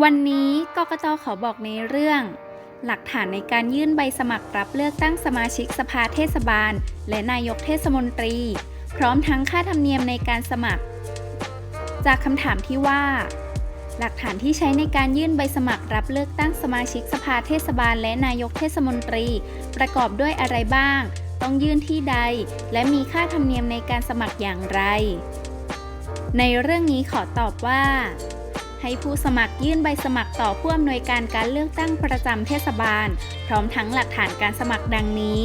วันนี้กกตขอบอกในเรื่อง หลักฐานในการยื่นใบสมัครรับเลือกตั้งสมาชิกสภาเทศบาล และนายกเทศมนตรี พร้อมทั้งค่าธรรมเนียมในการสมัคร จากคำถามที่ว่า หลักฐานที่ใช้ในการยื่นใบสมัครรับเลือกตั้งสมาชิกสภาเทศบาล และนายกเทศมนตรี ประกอบด้วยอะไรบ้าง ต้องยื่นที่ใด และมีค่าธรรมเนียมในการสมัครอย่างไร ในเรื่องนี้ขอตอบว่า ให้ผู้สมัครยื่นใบสมัครต่อผู้อำนวยการการเลือกตั้งประจำเทศบาล พร้อมทั้งหลักฐานการสมัครดังนี้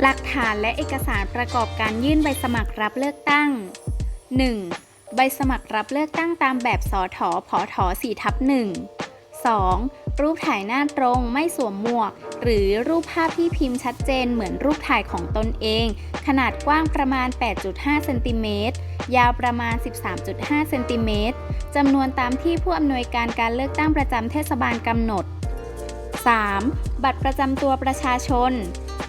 หลักฐานและเอกสารประกอบการยื่นใบสมัครรับเลือกตั้ง 1. ใบสมัครรับเลือกตั้งตามแบบสอถอผอถอ4ทับ1 2. รูปถ่ายหน้าตรงไม่สวมหมวก หรือรูปภาพที่พิมพ์ชัดเจนเหมือนรูปถ่ายของตนเอง ขนาดกว้างประมาณ 8.5 เซนติเมตร ยาวประมาณ 13.5 เซนติเมตร จำนวนตามที่ผู้อำนวยการการเลือกตั้งประจำเทศบาลกำหนด 3. บัตรประจำตัวประชาชน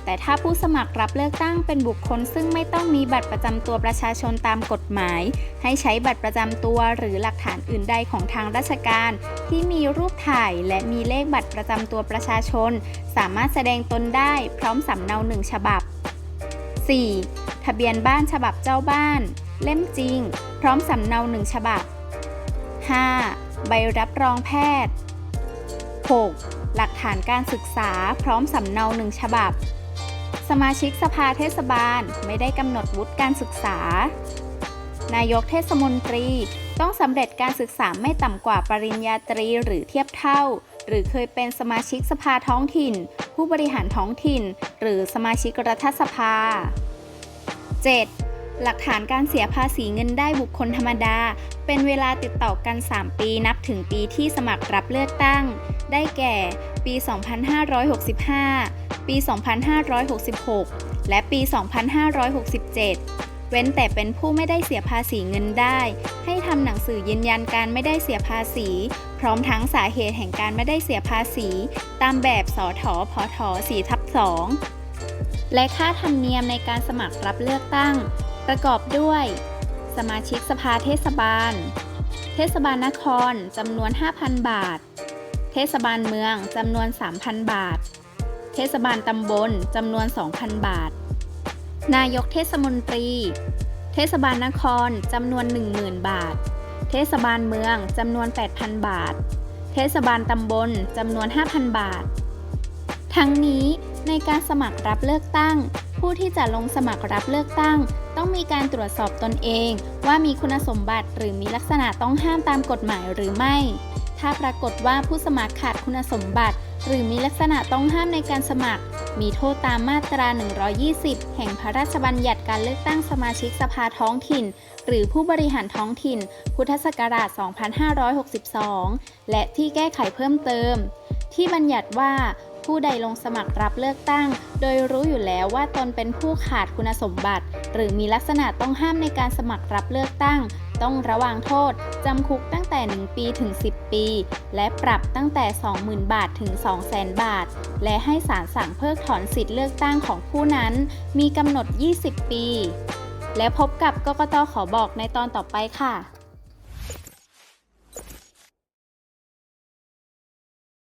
แต่ถ้าผู้สมัครรับเลือกตั้งเป็นบุคคล ซึ่งไม่ต้องมีบัตรประจำตัวประชาชนตามกฎหมาย ให้ใช้บัตรประจำตัวหรือหลักฐานอื่นใดของทางราชการ ที่มีรูปถ่ายและมีเลขบัตรประจำตัวประชาชน สามารถแสดงตนได้พร้อมสำเนาหนึ่งฉบับ 4. ทะเบียนบ้านฉบับเจ้าบ้าน เล่มจริง พร้อมสำเนาหนึ่งฉบับ 5. ใบรับรองแพทย์ 6. หลักฐานการศึกษาพร้อมสำเนาหนึ่งฉบับ สมาชิกสภาเทศบาลไม่ได้กำหนดวุฒิการศึกษา นายกเทศมนตรีต้องสำเร็จการศึกษาไม่ต่ำกว่าปริญญาตรีหรือเทียบเท่า หรือเคยเป็นสมาชิกสภาท้องถิ่น ผู้บริหารท้องถิ่น หรือสมาชิกรัฐสภา 7. หลักฐานการเสียภาษีเงินได้บุคคลธรรมดา เป็นเวลาติดต่อกัน 3 ปีนับถึงปีที่สมัครรับเลือกตั้ง ได้แก่ ปี 2565 ปี 2566 และปี 2567 เว้นแต่เป็นผู้ไม่ได้เสียภาษีเงินได้ ให้ทำหนังสือยืนยันการไม่ได้เสียภาษี พร้อมทั้งสาเหตุแห่งการไม่ได้เสียภาษี ตามแบบสทพท4ทับ2และค่าธรรมเนียมในการสมัครรับเลือกตั้ง ประกอบด้วย สมาชิกสภาเทศบาล เทศบาลนครจำนวน 5,000 บาท เทศบาลเมืองจำนวน 3,000 บาท เทศบาลตำบลจำนวน 2,000 บาท นายกเทศมนตรี เทศบาลนครจำนวน 10,000 บาท เทศบาลเมืองจำนวน 8,000 บาท เทศบาลตำบลจำนวน 5,000 บาท ทั้งนี้ในการสมัครรับเลือกตั้ง ผู้ที่จะลงสมัครรับเลือกตั้ง ต้องมีการตรวจสอบตนเอง ว่ามีคุณสมบัติหรือมีลักษณะต้องห้ามตามกฎหมายหรือไม่ ถ้าปรากฏว่าผู้สมัครขาดคุณสมบัติ หรือมีลักษณะต้องห้ามในการสมัคร มีโทษตามมาตรา 120 แห่งพระราชบัญญัติการเลือกตั้งสมาชิกสภาท้องถิ่น หรือผู้บริหารท้องถิ่น พุทธศักราช 2562 และที่แก้ไขเพิ่มเติม ที่บัญญัติว่าผู้ใดลงสมัครรับเลือกตั้ง โดยรู้อยู่แล้วว่าตนเป็นผู้ขาดคุณสมบัติ หรือมีลักษณะต้องห้ามในการสมัครรับเลือกตั้ง ต้องระวางโทษ จำคุกตั้งแต่ 1 ปีถึง 10 ปี และปรับตั้งแต่ 20,000 บาทถึง 200,000 บาท และให้ศาลสั่งเพิกถอนสิทธิ์เลือกตั้งของผู้นั้น มีกำหนด 20 ปี และพบกับกกตขอบอกในตอนต่อไปค่ะ